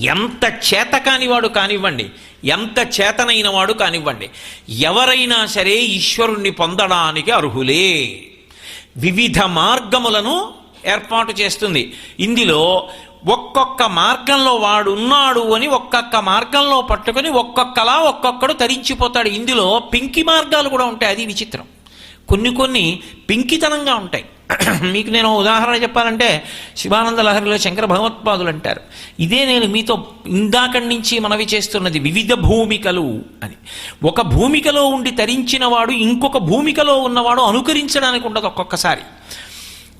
ఎంత చేత కానివాడు కానివ్వండి ఎంత చేతనైన వాడు కానివ్వండి ఎవరైనా సరే ఈశ్వరుణ్ణి పొందడానికి అర్హులే. వివిధ మార్గములను ఏర్పాటు చేస్తుంది. ఇందులో ఒక్కొక్క మార్గంలో వాడు ఉన్నాడు అని ఒక్కొక్క మార్గంలో పట్టుకొని ఒక్కొక్కలా ఒక్కొక్కడు తరించిపోతాడు. ఇందులో పింకి మార్గాలు కూడా ఉంటాయి. అది విచిత్రం. కొన్ని కొన్ని పింకితనంగా ఉంటాయి. మీకు నేను ఉదాహరణ చెప్పాలంటే శివానంద లహరిలో శంకర భగవత్పాదులు అంటారు. ఇదే నేను మీతో ఇందాకడి నుంచి మనవి చేస్తున్నది వివిధ భూమికలు అని. ఒక భూమికలో ఉండి తరించినవాడు ఇంకొక భూమికలో ఉన్నవాడు అనుకరించడానికి ఉండదు ఒక్కొక్కసారి.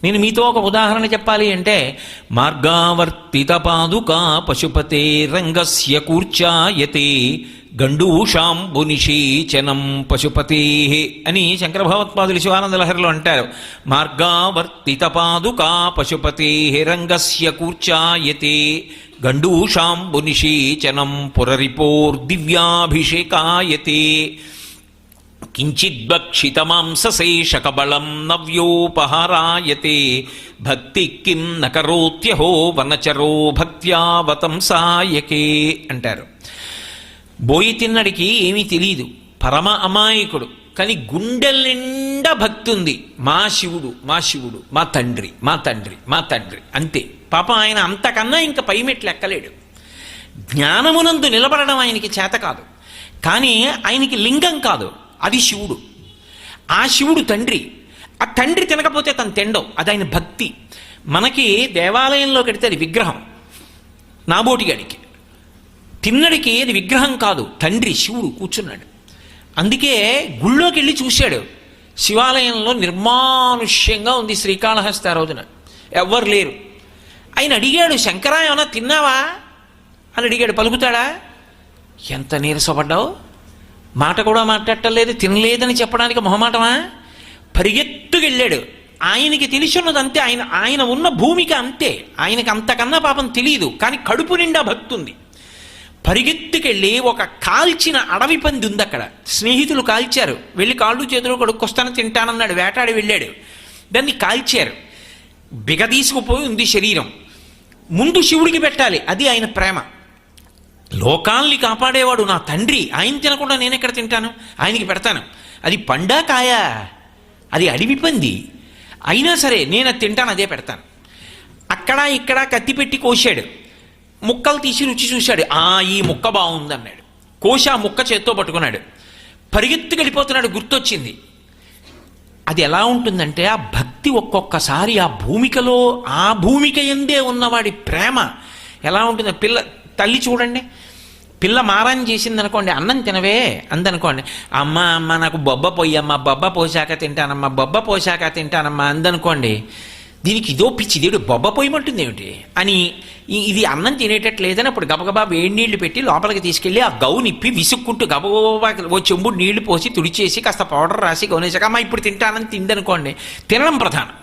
నేను మీతో ఒక ఉదాహరణ చెప్పాలి అంటే మార్గావర్తిత పాదుకా పశుపతే రంగస్య కూర్చాయతే గండూషాంబునిషీచనం పశుపతే అని శంకర భగవత్పాదులు శివానంద లహరిలో అంటారు. మార్గావర్తిత పాదుకా పశుపతే రంగస్య కూర్చాయతే గండూషాంబునిషీచనం పురరిపోర్దివ్యాభిషేకాయతే కించిద్భక్షితమాంసశేషకబళం నవ్యోపహారాయతే భక్తి కిం నకరోత్యహో వనచరో భక్త్యావతంసాయకే అంటారు. బోయి తిన్నడికి ఏమీ తెలియదు పరమ అమాయకుడు. కానీ గుండెల నిండా భక్తి ఉంది. మా శివుడు మా శివుడు మా తండ్రి మా తండ్రి మా తండ్రి అంతే. పాప ఆయన అంతకన్నా ఇంకా పై మెట్లు ఎక్కలేడు. జ్ఞానమునందు నిలబడడం ఆయనకి చేత కాదు. కానీ ఆయనకి లింగం కాదు. అది శివుడు. ఆ శివుడు తండ్రి. ఆ తండ్రి తినకపోతే తను తిండవు. అది ఆయన భక్తి. మనకి దేవాలయంలో కడితే అది విగ్రహం. నాబోటిగాడికి తిన్నడికి అది విగ్రహం కాదు. తండ్రి శివుడు కూర్చున్నాడు. అందుకే గుళ్ళోకి వెళ్ళి చూశాడు. శివాలయంలో నిర్మానుష్యంగా ఉంది శ్రీకాళహస్తి ఆ రోజున. ఎవ్వరు లేరు. ఆయన అడిగాడు శంకరా ఏమన్నా తిన్నావా? అని అడిగాడు పలుకుతాడా? ఎంత నీరసపడ్డావు? మాట కూడా మాట్లాడటలేదు తినలేదని చెప్పడానికి మొహమాటమా? పరిగెత్తుకెళ్ళాడు. ఆయనకి తెలిసి ఉన్నది అంతే ఆయన ఆయన ఉన్న భూమిక అంతే. ఆయనకి అంతకన్నా పాపం తెలియదు కానీ కడుపు నిండా భక్తి ఉంది పరిగెత్తుకెళ్ళి ఒక కాల్చిన అడవి పంది ఉంది అక్కడ. స్నేహితులు కాల్చారు. వెళ్ళి కాళ్ళు చేతులు కొడుక్కొస్తాను తింటానన్నాడు వేటాడి వెళ్ళాడు. దాన్ని కాల్చారు. బిగదీసుకుపోయి ఉంది శరీరం. ముందు శివుడికి పెట్టాలి అది ఆయన ప్రేమ. లోకాల్ని కాపాడేవాడు నా తండ్రి. ఆయన తినకుండా నేను ఎక్కడ తింటాను? ఆయనకి పెడతాను. అది పండా కాయ? అది అడవి పంది. అయినా సరే నేను అది తింటాను అదే పెడతాను. అక్కడ ఇక్కడ కత్తి పెట్టి కోశాడు. ముక్కలు తీసి రుచి చూశాడు. ఆ ఈ ముక్క బాగుంది అన్నాడు కోశ ఆ ముక్క చేత్తో పట్టుకున్నాడు. పరిగెత్తు గడిపోతున్నాడు గుర్తొచ్చింది. అది ఎలా ఉంటుందంటే ఆ భక్తి ఒక్కొక్కసారి ఆ భూమికలో ఆ భూమిక ఎందే ఉన్నవాడి ప్రేమ ఎలా ఉంటుంది పిల్ల తల్లి చూడండి. పిల్ల మారాన్ని చేసింది అనుకోండి అన్నం తినవే అందనుకోండి. అమ్మ అమ్మ నాకు బొబ్బ పోయమ్మా బొబ్బ పోసాక తింటానమ్మా బొబ్బ పోసాక తింటానమ్మా అందనుకోండి. దీనికి ఇదో పిచ్చి దేవుడు బొబ్బ పోయమంటుంది ఏమిటి అని ఇది అన్నం తినేటట్టు లేదని అప్పుడు గబగబా వేడి నీళ్ళు పెట్టి లోపలికి తీసుకెళ్ళి ఆ గౌ నిప్పి విసుక్కుంటూ గబగబా ఓ చెంబుడు నీళ్ళు పోసి తుడిచేసి కాస్త పౌడర్ రాసి గౌనేశాక అమ్మ ఇప్పుడు తింటానని తిందనుకోండి. తినడం ప్రధానం.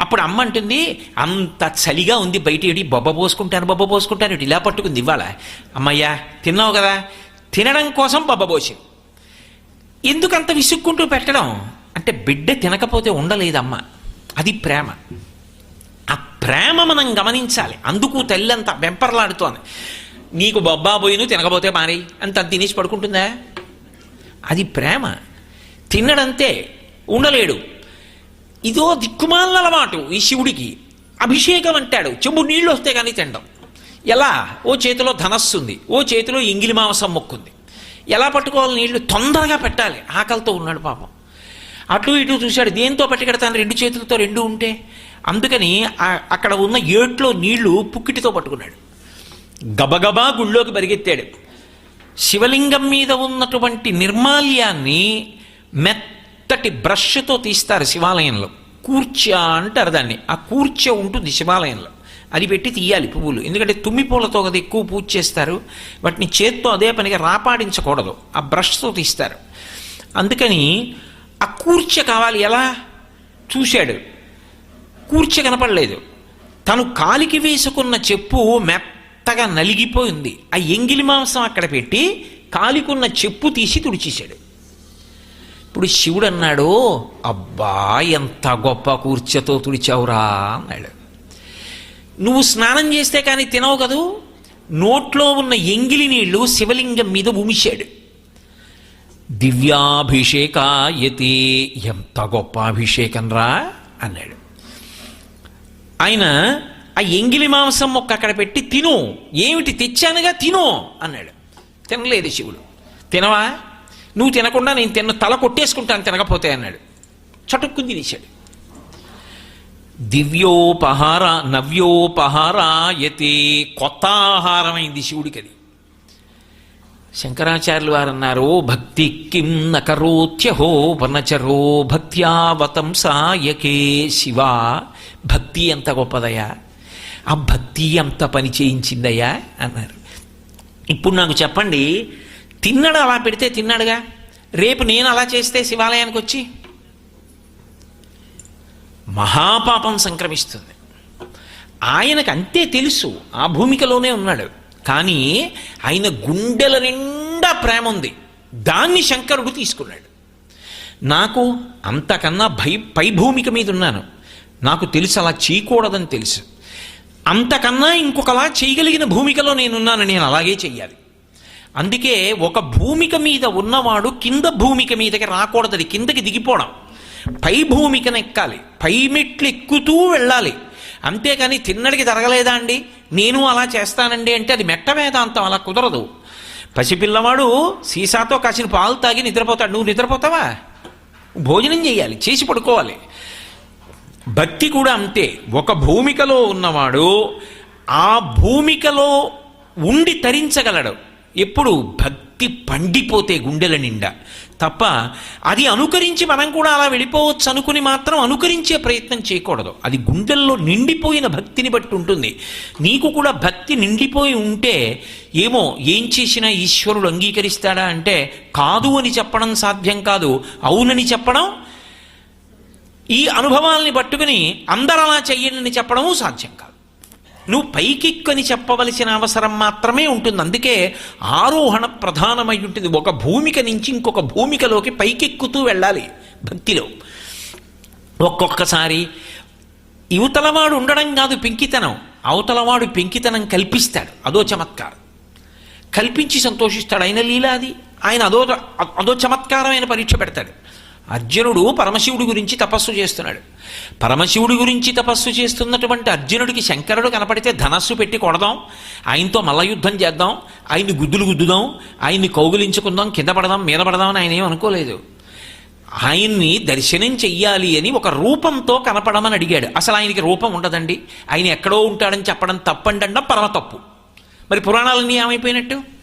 అప్పుడు అమ్మ అంటుంది అంత చలిగా ఉంది బయట ఏడి బొబ్బ పోసుకుంటాను బొబ్బ పోసుకుంటాను ఇటు ఇలా పట్టుకుంది ఇవాళ అమ్మయ్యా తిన్నావు కదా? తినడం కోసం బొబ్బ పోసి. ఎందుకంత విసుక్కుంటూ పెట్టడం? అంటే బిడ్డ తినకపోతే ఉండలేదమ్మ. అది ప్రేమ. ఆ ప్రేమ మనం గమనించాలి. అందుకు తల్లి అంత వెంపర్లాడుతోంది నీకు బొబ్బా పోయిను తినకపోతే మారి అంత తినేసి పడుకుంటుందా? అది ప్రేమ. తిన్నడంతే ఉండలేడు. ఇదో దిక్కుమాల అలవాటు ఈ శివుడికి. అభిషేకం అంటాడు. చెంబు నీళ్ళు వస్తే కానీ తినడం ఎలా? ఓ చేతిలో ధనస్సు ఉంది. ఓ చేతిలో ఇంగిలి మాంసం మొక్కుంది. ఎలా పట్టుకోవాలి నీళ్ళు? తొందరగా పెట్టాలి. ఆకలితో ఉన్నాడు పాపం. అటు ఇటు చూశాడు. దేంతో పట్టుకెడతాను? రెండు చేతులతో రెండు ఉంటే. అందుకని అక్కడ ఉన్న ఏట్లో నీళ్ళు పుక్కిటితో పట్టుకున్నాడు. గబగబా గుళ్ళోకి పరిగెత్తాడు. శివలింగం మీద ఉన్నటువంటి నిర్మాల్యాన్ని మెత్త మెత్తటి బ్రష్తో తీస్తారు శివాలయంలో. కూర్చ అంటారు దాన్ని ఆ కూర్చ ఉంటుంది శివాలయంలో. అది పెట్టి తీయాలి పువ్వులు. ఎందుకంటే తుమ్మి పూలతో కదా ఎక్కువ పూజ చేస్తారు. వాటిని చేత్తో అదే పనిగా రాపాడించకూడదు. ఆ బ్రష్తో తీస్తారు. అందుకని ఆ కూర్చ కావాలి. ఎలా? చూశాడు. కూర్చ కనపడలేదు. తను కాలికి వేసుకున్న చెప్పు మెత్తగా నలిగిపోయింది. ఆ ఎంగిలి మాంసం అక్కడ పెట్టి కాలికున్న చెప్పు తీసి తుడిచేశాడు. ఇప్పుడు శివుడు అన్నాడు అబ్బా ఎంత గొప్ప కూర్చతో తుడిచావురా అన్నాడు. నువ్వు స్నానం చేస్తే కానీ తినవు కదూ? నోట్లో ఉన్న ఎంగిలి నీళ్ళు శివలింగం మీద ఉమిశాడు. దివ్యాభిషేకాయతి ఎంత గొప్ప అభిషేకం రా అన్నాడు. ఆయన ఆ ఎంగిలి మాంసం మొక్క అక్కడ పెట్టి తిను ఏమిటి తెచ్చానుగా తిను అన్నాడు. తినలేదు శివుడు. తినవా? నువ్వు తినకుండా నేను తిన్న తల కొట్టేసుకుంటాను తినకపోతే అన్నాడు. చటుక్కుని తినేశాడు. దివ్యోపహార నవ్యోపహారాయతే కొత్త ఆహారమైంది శివుడికి అది. శంకరాచార్యులు వారు అన్నారు భక్తి కిం నకరోత్యహో వనచరో భక్త్యావతం సాయకే శివ. భక్తి ఎంత గొప్పదయ్యా? ఆ భక్తి ఎంత పని చేయించిందయ్యా? అన్నారు. ఇప్పుడు నాకు చెప్పండి తిన్నాడు అలా పెడితే తిన్నాడుగా? రేపు నేను అలా చేస్తే శివాలయానికి వచ్చి? మహాపాపం సంక్రమిస్తుంది. ఆయనకు అంతే తెలుసు ఆ భూమికలోనే ఉన్నాడు. కానీ ఆయన గుండెల నిండా ప్రేమ ఉంది. దాన్ని శంకరుడు తీసుకున్నాడు. నాకు అంతకన్నా భై పై భూమిక మీద ఉన్నాను. నాకు తెలుసు అలా చేయకూడదని తెలుసు. అంతకన్నా ఇంకొకలా చేయగలిగిన భూమికలో నేనున్నాను నేను అలాగే చెయ్యాలి. అందుకే ఒక భూమిక మీద ఉన్నవాడు కింద భూమిక మీదకి రాకూడదు కిందకి దిగిపోవడం. పై భూమికను ఎక్కాలి పై మెట్లు ఎక్కుతూ వెళ్ళాలి. అంతేకాని తిన్నడికి జరగలేదా అండి? నేను అలా చేస్తానండి అంటే అది మెట్ట వేదాంతం అలా కుదరదు. పసిపిల్లవాడు సీసాతో కాసిన పాలు తాగి నిద్రపోతాడు. నువ్వు నిద్రపోతావా? భోజనం చేయాలి చేసి పడుకోవాలి. భక్తి కూడా అంతే. ఒక భూమికలో ఉన్నవాడు ఆ భూమికలో ఉండి తరించగలడు. ఎప్పుడు భక్తి పండిపోతే గుండెల నిండా. తప్ప అది అనుకరించి మనం కూడా అలా వెళ్ళిపోవచ్చు అనుకుని మాత్రం అనుకరించే ప్రయత్నం చేయకూడదు. అది గుండెల్లో నిండిపోయిన భక్తిని బట్టి ఉంటుంది. నీకు కూడా భక్తి నిండిపోయి ఉంటే ఏమో ఏం చేసినా ఈశ్వరుడు అంగీకరిస్తాడా అంటే కాదు అని చెప్పడం సాధ్యం కాదు. అవునని చెప్పడం ఈ అనుభవాల్ని పట్టుకుని అందరు అలా చెయ్యండి చెప్పడము సాధ్యం కాదు. నువ్వు పైకిక్కని చెప్పవలసిన అవసరం మాత్రమే ఉంటుంది. అందుకే ఆరోహణ ప్రధానమై ఉంటుంది ఒక భూమిక నుంచి ఇంకొక భూమికలోకి పైకెక్కుతూ వెళ్ళాలి భక్తిలో. ఒక్కొక్కసారి యువతలవాడు ఉండడం కాదు పెంకితనం. అవతలవాడు పెంకితనం కల్పిస్తాడు. అదో చమత్కారం. కల్పించి సంతోషిస్తాడు. ఆయన లీల అది. ఆయన అదో అదో చమత్కారమైన పరీక్ష పెడతాడు. అర్జునుడు పరమశివుడి గురించి తపస్సు చేస్తున్నాడు. పరమశివుడి గురించి తపస్సు చేస్తున్నటువంటి అర్జునుడికి శంకరుడు కనపడితే ధనస్సు పెట్టి కొడదాం ఆయనతో మల్లయుద్ధం చేద్దాం ఆయన్ని గుద్దులు గుద్దుదాం ఆయన్ని కౌగులించుకుందాం కింద పడదాం మీద పడదాం అని ఆయన ఏం అనుకోలేదు. ఆయన్ని దర్శనం చెయ్యాలి అని ఒక రూపంతో కనపడమని అడిగాడు. అసలు ఆయనకి రూపం ఉండదండి. ఆయన ఎక్కడో ఉంటాడని చెప్పడం తప్పండి అన్న పరమ తప్పు. మరి పురాణాలన్నీ ఏమైపోయినట్టు?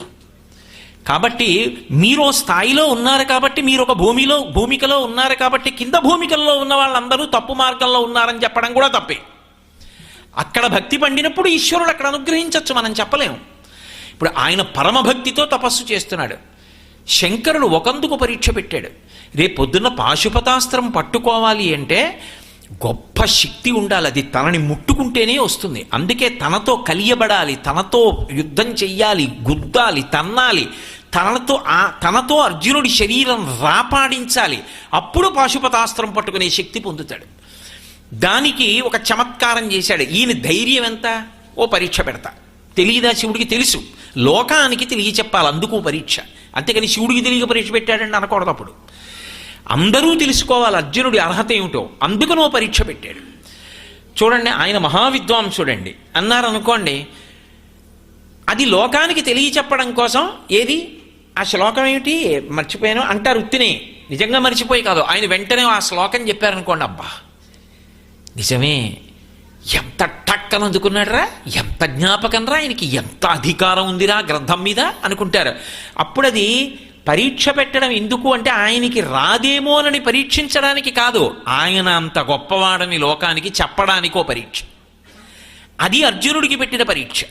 కాబట్టి మీరు స్థాయిలో ఉన్నారు కాబట్టి మీరు ఒక భూమిలో భూమికలో ఉన్నారు కాబట్టి కింద భూమికల్లో ఉన్న వాళ్ళందరూ తప్పు మార్గంలో ఉన్నారని చెప్పడం కూడా తప్పే. అక్కడ భక్తి పండినప్పుడు ఈశ్వరుడు అక్కడ అనుగ్రహించవచ్చు మనం చెప్పలేము. ఇప్పుడు ఆయన పరమభక్తితో తపస్సు చేస్తున్నాడు. శంకరుడు ఒకందుకు పరీక్ష పెట్టాడు. రేపు పొద్దున్న పాశుపతాస్త్రం పట్టుకోవాలి అంటే గొప్ప శక్తి ఉండాలి. అది తనని ముట్టుకుంటేనే వస్తుంది. అందుకే తనతో కలియబడాలి తనతో యుద్ధం చెయ్యాలి గుద్దాలి తన్నాలి. తనతో ఆ తనతో అర్జునుడి శరీరం రాపాడించాలి. అప్పుడు పాశుపతాస్త్రం పట్టుకునే శక్తి పొందుతాడు. దానికి ఒక చమత్కారం చేశాడు. ఈయన ధైర్యం ఎంత? ఓ పరీక్ష పెడతా. తెలియదా శివుడికి? తెలుసు. లోకానికి తెలియ చెప్పాలి అందుకు పరీక్ష. అంతేకాని శివుడికి తెలియ పరీక్ష పెట్టాడని అనకూడదు అప్పుడు. అందరూ తెలుసుకోవాలి అర్జునుడి అర్హత ఏమిటో. అందుకనో పరీక్ష పెట్టాడు. చూడండి ఆయన మహావిద్వాంసుడండి. అన్నారు అనుకోండి అది లోకానికి తెలియచెప్పడం కోసం ఏది? ఆ శ్లోకం ఏమిటి? మర్చిపోయాను. అంటారు ఉత్తినే. నిజంగా మర్చిపోయి కాదు. ఆయన వెంటనే ఆ శ్లోకం చెప్పారనుకోండి అబ్బా! నిజమే. ఎంత టక్కన అందుకున్నాడరా? ఎంత జ్ఞాపకం రా ఆయనకి ఎంత అధికారం ఉందిరా గ్రంథం మీద? అనుకుంటారు. అప్పుడు అది పరీక్ష పెట్టడం ఎందుకు అంటే ఆయనకి రాదేమోనని పరీక్షించడానికి కాదు. ఆయన అంత గొప్పవాడని లోకానికి చెప్పడానికో పరీక్ష. అది అర్జునుడికి పెట్టిన పరీక్ష.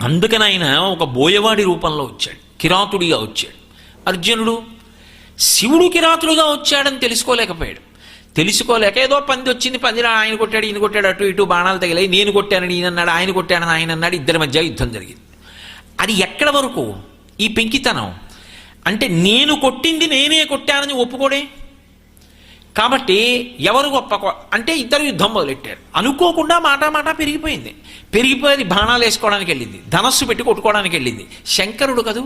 అందుకని ఆయన ఒక బోయవాడి రూపంలో వచ్చాడు. కిరాతుడిగా వచ్చాడు. అర్జునుడు శివుడు కిరాతుడుగా వచ్చాడని తెలుసుకోలేకపోయాడు. తెలుసుకోలేక ఏదో పంది వచ్చింది పందిరా ఆయన కొట్టాడు ఈయన కొట్టాడు అటు ఇటు బాణాలు తగిలాయి నేను కొట్టానని ఈయన అన్నాడు ఆయన కొట్టానని ఆయన అన్నాడు ఇద్దరి మధ్య యుద్ధం జరిగింది. అది ఎక్కడ వరకు? ఈ పెంకితనం. అంటే నేను కొట్టింది నేనే కొట్టానని ఒప్పుకోడే? కాబట్టి ఎవరు గొప్ప అంటే ఇద్దరు యుద్ధం మొదలెట్టారు. అనుకోకుండా మాట మాట పెరిగిపోయింది. పెరిగిపోయి బాణాలు వేసుకోవడానికి వెళ్ళింది. ధనస్సు పెట్టి కొట్టుకోవడానికి వెళ్ళింది. శంకరుడు కదూ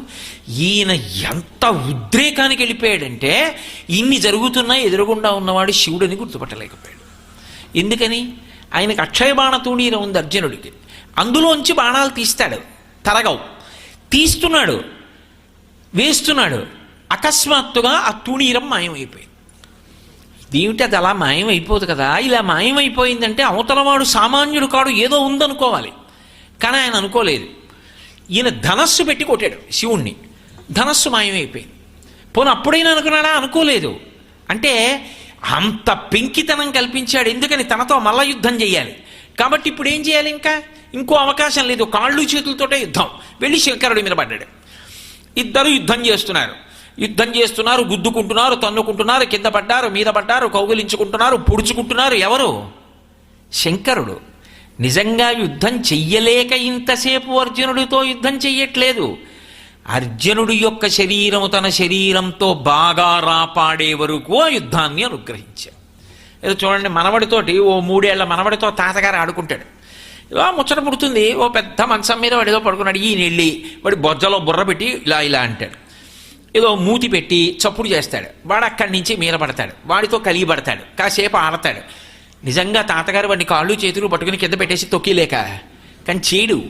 ఈయన ఎంత ఉద్రేకానికి వెళ్ళిపోయాడంటే ఇన్ని జరుగుతున్నా ఎదురుగుండా ఉన్నవాడు శివుడని గుర్తుపట్టలేకపోయాడు. ఎందుకని? ఆయనకు అక్షయ బాణతూణీరం ఉంది అర్జునుడికి. అందులోంచి బాణాలు తీస్తాడు. తరగవు. తీస్తున్నాడు. వేస్తున్నాడు. అకస్మాత్తుగా ఆ తుణీరం మాయమైపోయింది. దీమిటి అది అలా మాయమైపోదు కదా. ఇలా మాయమైపోయిందంటే అవతలవాడు సామాన్యుడు కాడు ఏదో ఉందనుకోవాలి. కానీ ఆయన అనుకోలేదు. ఈయన ధనస్సు పెట్టి కొట్టాడు శివుణ్ణి. ధనస్సు మాయమైపోయింది. పోనీ అప్పుడైనా అనుకున్నాడా? అనుకోలేదు. అంటే అంత పెంకితనం కల్పించాడు. ఎందుకని? తనతో మల్ల యుద్ధం చేయాలి. కాబట్టి ఇప్పుడు ఏం చేయాలి ఇంకా? ఇంకో అవకాశం లేదు. కాళ్ళు చేతులతోటే యుద్ధం. వెళ్ళి శంకరుడి మీద పడ్డాడు. ఇద్దరు యుద్ధం చేస్తున్నారు. యుద్ధం చేస్తున్నారు గుద్దుకుంటున్నారు తన్నుకుంటున్నారు కింద పడ్డారు మీద పడ్డారు కౌగిలించుకుంటున్నారు పొడుచుకుంటున్నారు ఎవరు? శంకరుడు. నిజంగా యుద్ధం చెయ్యలేక ఇంతసేపు అర్జునుడితో యుద్ధం చెయ్యట్లేదు. అర్జునుడి యొక్క శరీరము తన శరీరంతో బాగా రాపాడే వరకు ఆ యుద్ధాన్ని అనుగ్రహించాడు. ఏదో చూడండి మనవడితోటి ఓ మూడేళ్ళ మనవడితో తాతగారు ఆడుకుంటాడు. ఇలా ముచ్చట పుడుతుంది. ఓ పెద్ద మంచం మీద వాడు ఏదో పడుకున్నాడు ఈయన వెళ్ళి వాడి బొజ్జలో బుర్ర పెట్టి ఇలా ఇలా అంటాడు. ఏదో మూతి పెట్టి చప్పుడు చేస్తాడు. వాడు అక్కడి నుంచి మీద పడతాడు వాడితో కలిగి పడతాడు. కాసేపు ఆడతాడు నిజంగా తాతగారు వాడిని కాళ్ళు చేతులు పట్టుకుని కింద పెట్టేసి తొక్కిలేక కానీ చేయడు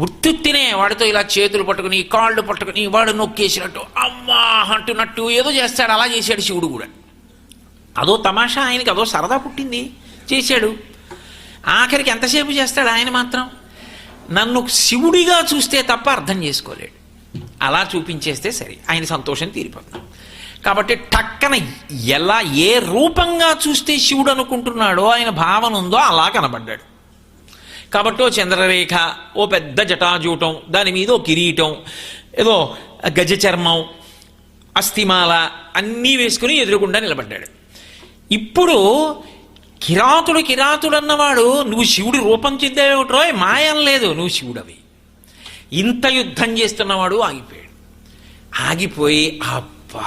గుర్తుత్తినే వాడితో ఇలా చేతులు పట్టుకుని కాళ్ళు పట్టుకుని వాడు నొక్కేసినట్టు అమ్మా అంటున్నట్టు ఏదో చేస్తాడు. అలా చేశాడు శివుడు కూడా. అదో తమాషా ఆయనకి అదో సరదా పుట్టింది. చేశాడు. ఆఖరికి ఎంతసేపు చేస్తాడు ఆయన మాత్రం? నన్ను శివుడిగా చూస్తే తప్ప అర్థం చేసుకోలేడు. అలా చూపించేస్తే సరే ఆయన సంతోషం తీరిపోతుంది. కాబట్టి టక్కన ఎలా ఏ రూపంగా చూస్తే శివుడు అనుకుంటున్నాడో ఆయన భావన ఉందో అలా కనబడ్డాడు. కాబట్టి ఓ చంద్రరేఖ ఓ పెద్ద జటాజూటం దాని మీద ఓ కిరీటం ఏదో గజ చర్మం అస్థిమాల అన్నీ వేసుకుని ఎదురుగుండా నిలబడ్డాడు. ఇప్పుడు కిరాతుడు కిరాతుడు అన్నవాడు నువ్వు శివుడి రూపం చెందేవిట్రో మాయం లేదు నువ్వు శివుడవి. ఇంత యుద్ధం చేస్తున్నవాడు ఆగిపోయాడు. ఆగిపోయి అబ్బా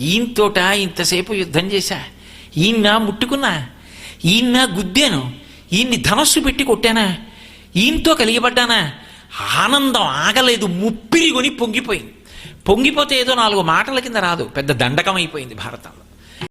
ఈయనతోట ఇంతసేపు యుద్ధం చేశా? ఈయన ముట్టుకున్నా? ఈయన గుద్దాను? ఈయన్ని ధనస్సు పెట్టి కొట్టానా? ఈయనతో కలిగిపడ్డానా ఆనందం ఆగలేదు ముప్పిరి కొని పొంగిపోయింది. పొంగిపోతే ఏదో నాలుగు మాటల కింద రాదు పెద్ద దండకం అయిపోయింది భారతంలో.